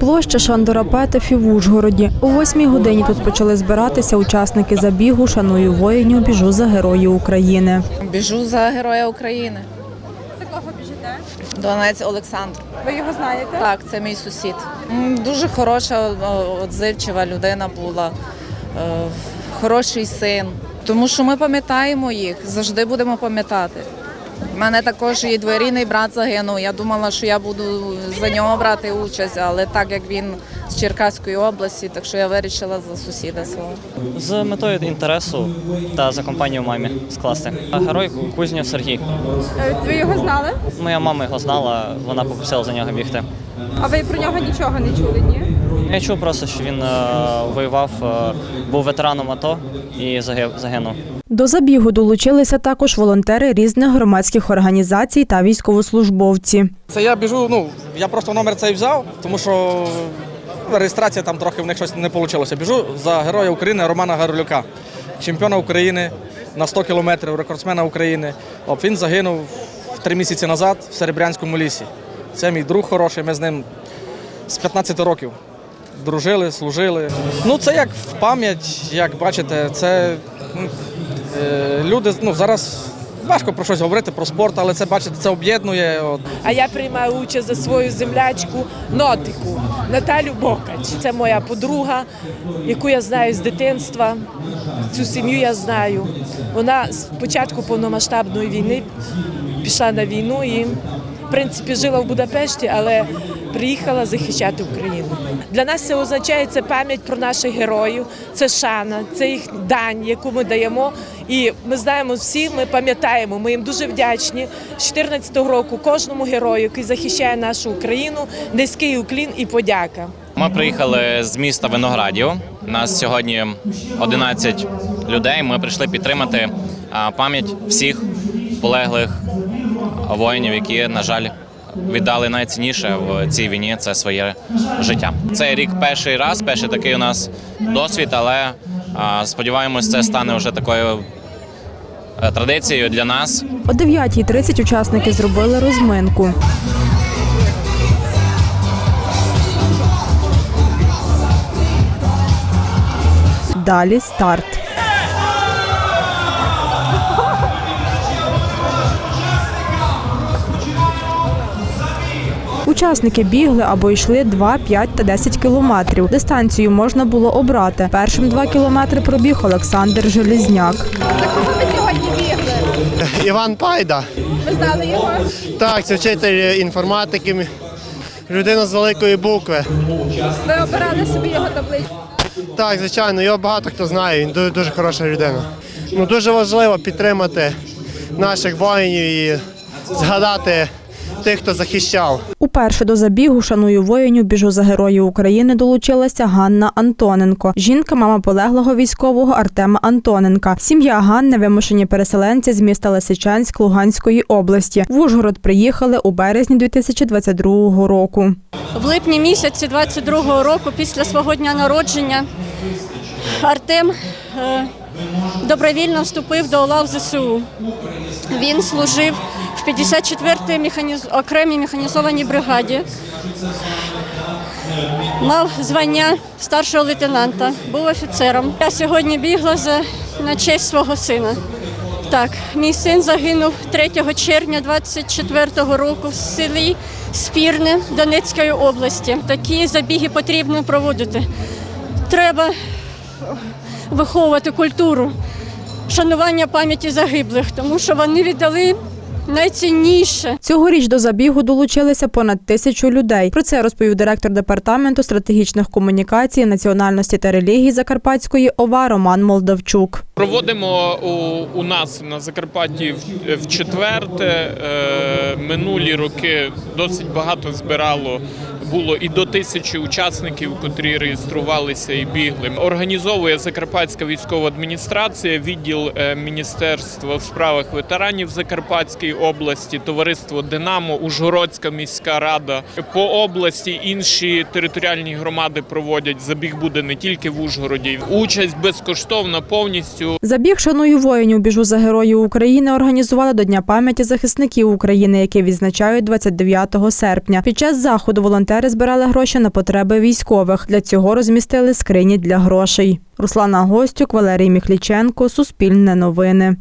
Площа Шандора Петефі в Ужгороді. О восьмій годині тут почали збиратися учасники забігу Шаную воїнів біжу за героїв України. Біжу за Героя України. За кого біжите? Донець Олександр. Ви його знаєте? Так, це мій сусід. Дуже хороша, отзивчива людина була, е, хороший син. Тому що ми пам'ятаємо їх, завжди будемо пам'ятати. У мене також і двоюрідний брат загинув. Я думала, що я буду за нього брати участь, але так як він з Черкаської області, так що я вирішила за сусіда свого. З метою інтересу та за компанію мамі скласти. Герой Кузнєв Сергій. Е, Ви його знали? Моя мама його знала, вона попросила за нього бігти. А ви про нього нічого не чули, ні? Я чув просто, що він е, воював, е, був ветераном АТО і загинув. До забігу долучилися також волонтери різних громадських організацій та військовослужбовці. Це я біжу, ну, я просто номер цей взяв, тому що реєстрація там трохи в них щось не вийшло. Біжу за героя України Романа Гарлюка, чемпіона України на 100 кілометрів, рекордсмена України. От він загинув три місяці назад в Серебрянському лісі. Це мій друг хороший, ми з ним з 15 років дружили, служили. Ну, це як в пам'ять, як бачите, це е, люди ну, зараз. Важко про щось говорити про спорт, але це бачите, це об'єднує. А я приймаю участь за свою землячку Нотику Наталю Бокач. Це моя подруга, яку я знаю з дитинства. Цю сім'ю я знаю. Вона з початку повномасштабної війни пішла на війну і, в принципі, жила в Будапешті, але приїхала захищати Україну. Для нас це означає це пам'ять про наших героїв, це шана, це їх дань, яку ми даємо. І ми знаємо всі, ми пам'ятаємо, ми їм дуже вдячні. З 2014 року кожному герою, який захищає нашу Україну, низький уклін і подяка. Ми приїхали з міста Виноградів. Нас сьогодні 11 людей. Ми прийшли підтримати пам'ять всіх полеглих воїнів, які, на жаль, віддали найцінніше в цій війні це своє життя. Цей рік перший раз, перший такий у нас досвід, але сподіваємось, це стане вже такою е, традицією для нас. О 9.30 учасники зробили розминку. Далі старт. Учасники бігли або йшли 2, 5 та 10 кілометрів. Дистанцію можна було обрати. Першим 2 кілометри пробіг Олександр Желізняк. За кого ви сьогодні бігли? Іван Пайда. Ви знали його? Так, це вчитель інформатики, людина з великої букви. Ви обирали собі його табличку? Так, звичайно, його багато хто знає, він дуже, дуже хороша людина. Ну, дуже важливо підтримати наших воїнів і згадати тих, хто захищав. Уперше до забігу шаную воїнів біжу за героїв України долучилася Ганна Антоненко. Жінка, мама полеглого військового Артема Антоненка. Сім'я Ганни вимушені переселенці з міста Лисичанськ Луганської області. В Ужгород приїхали у березні 2022 року. В липні місяці 22-го року, після свого дня народження, Артем е, добровільно вступив до лав ЗСУ. Він служив в 54-й механіз... окремій механізованій бригаді. Мав звання старшого лейтенанта, був офіцером. Я сьогодні бігла за... на честь свого сина. Так, мій син загинув 3 червня 24-го року в селі Спірне Донецької області. Такі забіги потрібно проводити. Треба виховувати культуру шанування пам'яті загиблих, тому що вони віддали найцінніше. Цьогоріч до забігу долучилися понад тисячу людей. Про це розповів директор департаменту стратегічних комунікацій, національності та релігії Закарпатської ОВА Роман Молдавчук. Проводимо у, у нас на Закарпатті в, в четверте. Е, минулі роки досить багато збирало. Було і до тисячі учасників, котрі реєструвалися і бігли. Організовує Закарпатська військова адміністрація, відділ е, Міністерства в справах ветеранів Закарпатської області, товариство Динамо, Ужгородська міська рада. По області інші територіальні громади проводять. Забіг буде не тільки в Ужгороді. Участь безкоштовна повністю. Забіг шаную воїнів біжу за героїв України організували до Дня пам'яті захисників України, який відзначають 29 серпня. Під час заходу волонтери волонтери збирали гроші на потреби військових. Для цього розмістили скрині для грошей. Руслана Гостюк, Валерій Міхліченко, Суспільне новини.